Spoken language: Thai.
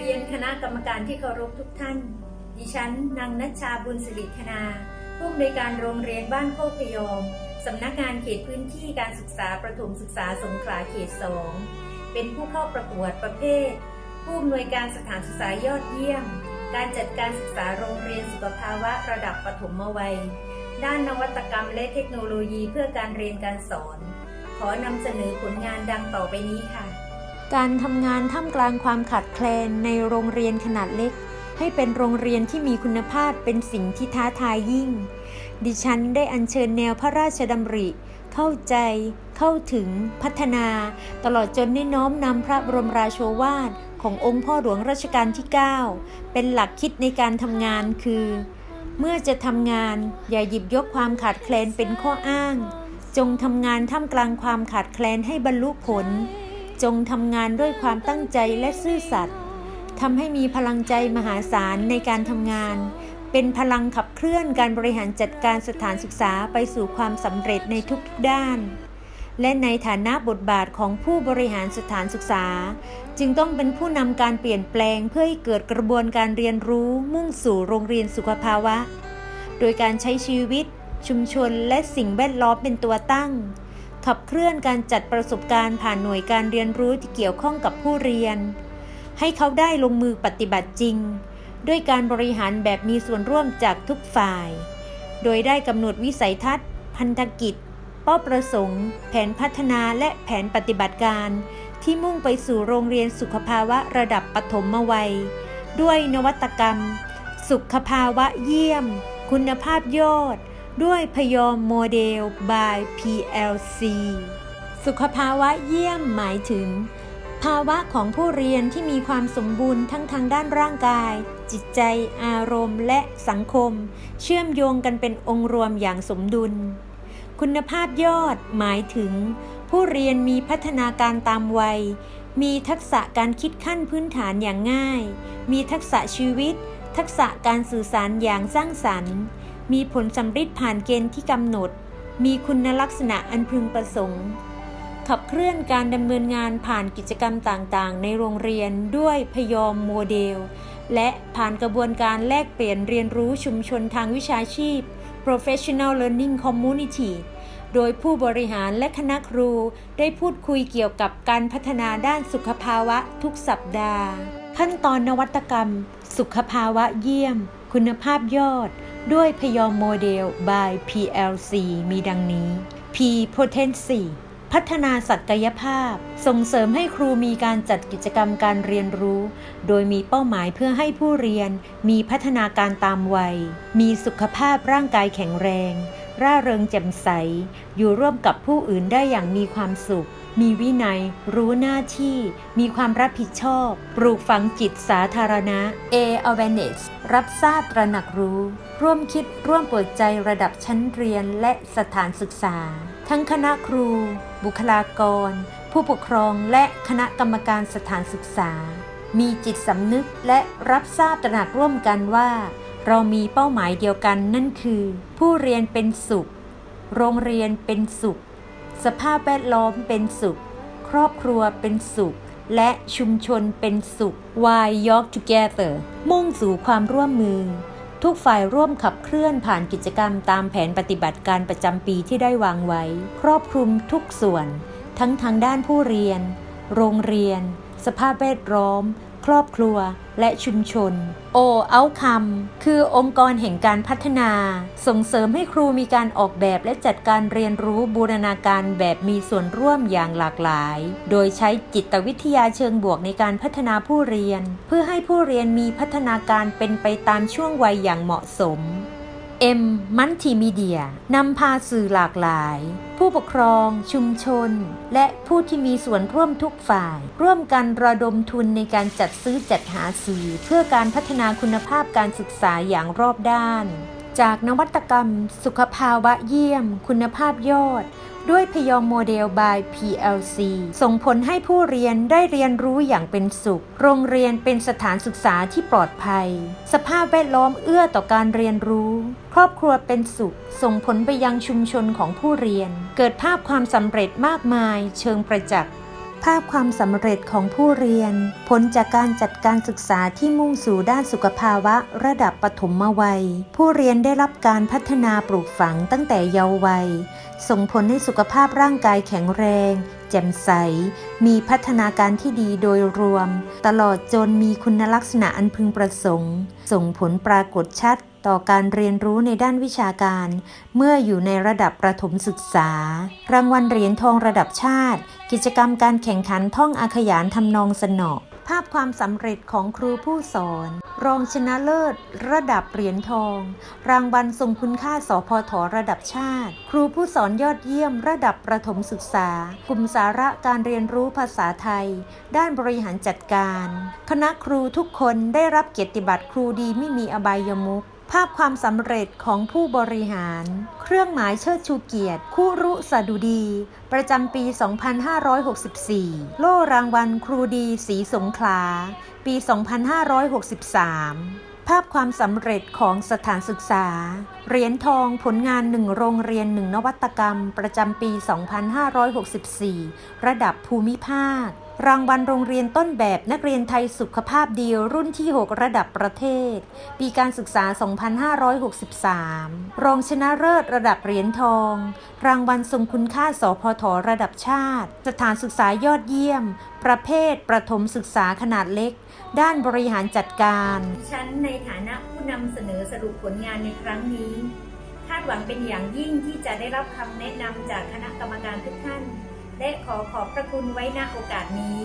เรียนคณะกรรมการที่เคารพทุกท่าน ดิฉันนางนัชชาบุญสิริธนา ผู้อำนวยการโรงเรียนบ้านโคกพยอมสำนักงานเขตพื้นที่การศึกษาประถมศึกษาสงขลาเขตสองเป็นผู้เข้าประกวดประเภท ผู้อำนวยการสถานศึกษายอดเยี่ยม การจัดการศึกษาโรงเรียนสุขภาวะระดับปฐมวัย ด้านนวัตกรรมและเทคโนโลยีเพื่อการเรียนการสอน ขอนำเสนอผลงานดังต่อไปนี้ค่ะ การทำงานท่ามกลางความขาดแคลนในโรงเรียนขนาดเล็ก ให้เป็นโรงเรียนที่มีคุณภาพเป็นสิ่งที่ท้าทายยิ่ง ดิฉันได้อัญเชิญแนวพระราชดำริ เข้าใจ เข้าถึง พัฒนา ตลอดจนได้น้อมนำพระบรมราโชวาทขององค์พ่อหลวงรัชกาลที่ 9 เป็นหลักคิดในการทำงานคือ เมื่อจะทำงานอย่าหยิบยกความขาดแคลนเป็นข้ออ้าง จงทำงานท่ามกลางความขาดแคลนให้บรรลุผล จงทำงานด้วยความตั้งใจและซื่อสัตย์ทำให้มีพลังใจมหาศาลในการทำงาน เป็นพลังขับเคลื่อนการบริหารจัดการสถานศึกษาไปสู่ความสำเร็จในทุกๆด้าน และในฐานะบทบาทของผู้บริหารสถานศึกษา จึงต้องเป็นผู้นำการเปลี่ยนแปลงเพื่อให้เกิดกระบวนการเรียนรู้มุ่งสู่โรงเรียนสุขภาวะ โดยการใช้ชีวิต ชุมชนและสิ่งแวดล้อมเป็นตัวตั้ง ขับเคลื่อนการจัดประสบการณ์ผ่านหน่วยการเรียนรู้ที่เกี่ยวข้องกับผู้เรียน ให้เขาได้ลงมือปฏิบัติจริง ด้วยการบริหารแบบมีส่วนร่วมจากทุกฝ่าย โดยได้กำหนดวิสัยทัศน์ พันธกิจ เป้าประสงค์ แผนพัฒนาและแผนปฏิบัติการ ที่มุ่งไปสู่โรงเรียนสุขภาวะระดับปฐมวัย ด้วยนวัตกรรม สุขภาวะเยี่ยม คุณภาพยอด ด้วยพยอมโมเดล by PLC สุขภาวะเยี่ยมหมายถึง ภาวะของผู้เรียนที่มีความสมบูรณ์ทั้งทางด้านร่างกาย จิตใจ อารมณ์ และสังคม เชื่อมโยงกันเป็นองค์รวมอย่างสมดุล คุณภาพยอดหมายถึง ผู้เรียนมีพัฒนาการตามวัย มีทักษะการคิดขั้นพื้นฐานอย่างง่าย มีทักษะชีวิต ทักษะการสื่อสารอย่างสร้างสรรค์ มีผลสำฤทธิ์ผ่านเกณฑ์ที่กำหนด มีคุณลักษณะอันพึงประสงค์ ขับเคลื่อนการดำเนินงานผ่านกิจกรรมต่างๆ ในโรงเรียนด้วยพยอมโมเดล และผ่านกระบวนการแลกเปลี่ยนเรียนรู้ชุมชนทางวิชาชีพ Professional Learning Community โดยผู้บริหารและคณะครูได้พูดคุยเกี่ยวกับการพัฒนาด้านสุขภาวะทุกสัปดาห์ ขั้นตอนนวัตกรรม สุขภาวะเยี่ยม คุณภาพยอด ด้วยพยอมโมเดล by PLC มีดังนี้ P Potency พัฒนาศักยภาพ ส่งเสริมให้ครูมีการจัดกิจกรรมการเรียนรู้ โดยมีเป้าหมายเพื่อให้ผู้เรียน มีพัฒนาการตามวัย มีสุขภาพร่างกายแข็งแรง ร่าเริงแจ่มใส อยู่ร่วมกับผู้อื่นได้อย่างมีความสุข มีวินัย รู้หน้าที่ มีความรับผิดชอบ ปลูกฝังจิตสาธารณะ A awareness รับทราบตระหนักรู้ ร่วมคิดร่วมเปิดใจระดับชั้นเรียนและสถานศึกษา ทั้งคณะครู บุคลากร ผู้ปกครองและคณะกรรมการสถานศึกษา มีจิตสำนึกและรับทราบตระหนักร่วมกันว่า เรามีเป้าหมายเดียวกันนั่นคือ ผู้เรียนเป็นสุข โรงเรียนเป็นสุข สภาพแวดล้อมเป็นสุข ครอบครัวเป็นสุข และชุมชนเป็นสุข Why York Together มุ่งสู่ความร่วมมือ ทุกฝ่ายร่วมขับเคลื่อนผ่านกิจกรรมตามแผนปฏิบัติการประจำปีที่ได้วางไว้ ครอบคลุมทุกส่วน ทั้งทางด้านผู้เรียน โรงเรียน สภาพแวดล้อม รอบครัวและชุมชน O Outcome คือองค์กรแห่งการพัฒนา ส่งเสริมให้ครูมีการออกแบบและจัดการเรียนรู้บูรณาการแบบมีส่วนร่วมอย่างหลากหลาย โดยใช้จิตวิทยาเชิงบวกในการพัฒนาผู้เรียน เพื่อให้ผู้เรียนมีพัฒนาการเป็นไปตามช่วงวัยอย่างเหมาะสม M มัลติมีเดียนำพาสื่อหลากหลาย ผู้ปกครอง ชุมชน และผู้ที่มีส่วนร่วมทุกฝ่าย ร่วมกันระดมทุนในการจัดซื้อจัดหาสื่อ เพื่อการพัฒนาคุณภาพการศึกษาอย่างรอบด้าน จากนวัตกรรม สุขภาวะเยี่ยม คุณภาพยอด ด้วยพยอมโมเดล by PLC ส่งผลให้ผู้เรียนได้เรียนรู้อย่างเป็นสุข โรงเรียนเป็นสถานศึกษาที่ปลอดภัย สภาพแวดล้อมเอื้อต่อการเรียนรู้ ครอบครัวเป็นสุข ส่งผลไปยังชุมชนของผู้เรียน เกิดภาพความสำเร็จมากมาย เชิงประจักษ์ ภาพความสำเร็จของผู้เรียน ผลจากการจัดการศึกษาที่มุ่งสู่ด้านสุขภาวะระดับปฐมวัย ผู้เรียนได้รับการพัฒนาปลูกฝังตั้งแต่เยาว์วัย ส่งผลให้สุขภาพร่างกายแข็งแรง แจ่มใส มีพัฒนาการที่ดีโดยรวม ตลอดจนมีคุณลักษณะอันพึงประสงค์ ส่งผลปรากฏชัด ต่อการเรียนรู้ในด้านวิชาการ เมื่ออยู่ในระดับประถมศึกษา รางวัลเหรียญทองระดับชาติ กิจกรรมการแข่งขันท่องอาขยานทำนองสนอภาพความสำเร็จของครูผู้สอน รองชนะเลิศ ระดับเหรียญทอง รางวัลทรงคุณค่าสพทระดับชาติ ครูผู้สอนยอดเยี่ยม ระดับประถมศึกษา กลุ่มสาระการเรียนรู้ภาษาไทย ด้านบริหารจัดการ คณะครูทุกคนได้รับเกียรติบัตรครูดีไม่มีอบายมุข ภาพความสำเร็จของผู้บริหาร เครื่องหมายเชิดชูเกียรติคู่รุสดุดี ประจำปี 2564 โล่รางวัลครูดีสีสงขลา ปี 2563 ภาพความสำเร็จของสถานศึกษา เหรียญทองผลงานหนึ่งโรงเรียนหนึ่งนวัตกรรม ประจำปี 2564 ระดับภูมิภาค รางวัลโรงเรียนต้นแบบนักเรียนไทยสุขภาพดีรุ่นที่ 6 ระดับประเทศ ปีการศึกษา 2563 รองชนะเลิศระดับเหรียญทอง รางวัลทรงคุณค่าสพทระดับชาติ สถานศึกษายอดเยี่ยม ประเภท ประถมศึกษาขนาดเล็ก ด้านบริหารจัดการ ฉันในฐานะผู้นำเสนอสรุปผลงานในครั้งนี้ คาดหวังเป็นอย่างยิ่งที่จะได้รับคำแนะนำจากคณะกรรมการทุกท่าน และขอขอบพระคุณไว้ณโอกาสนี้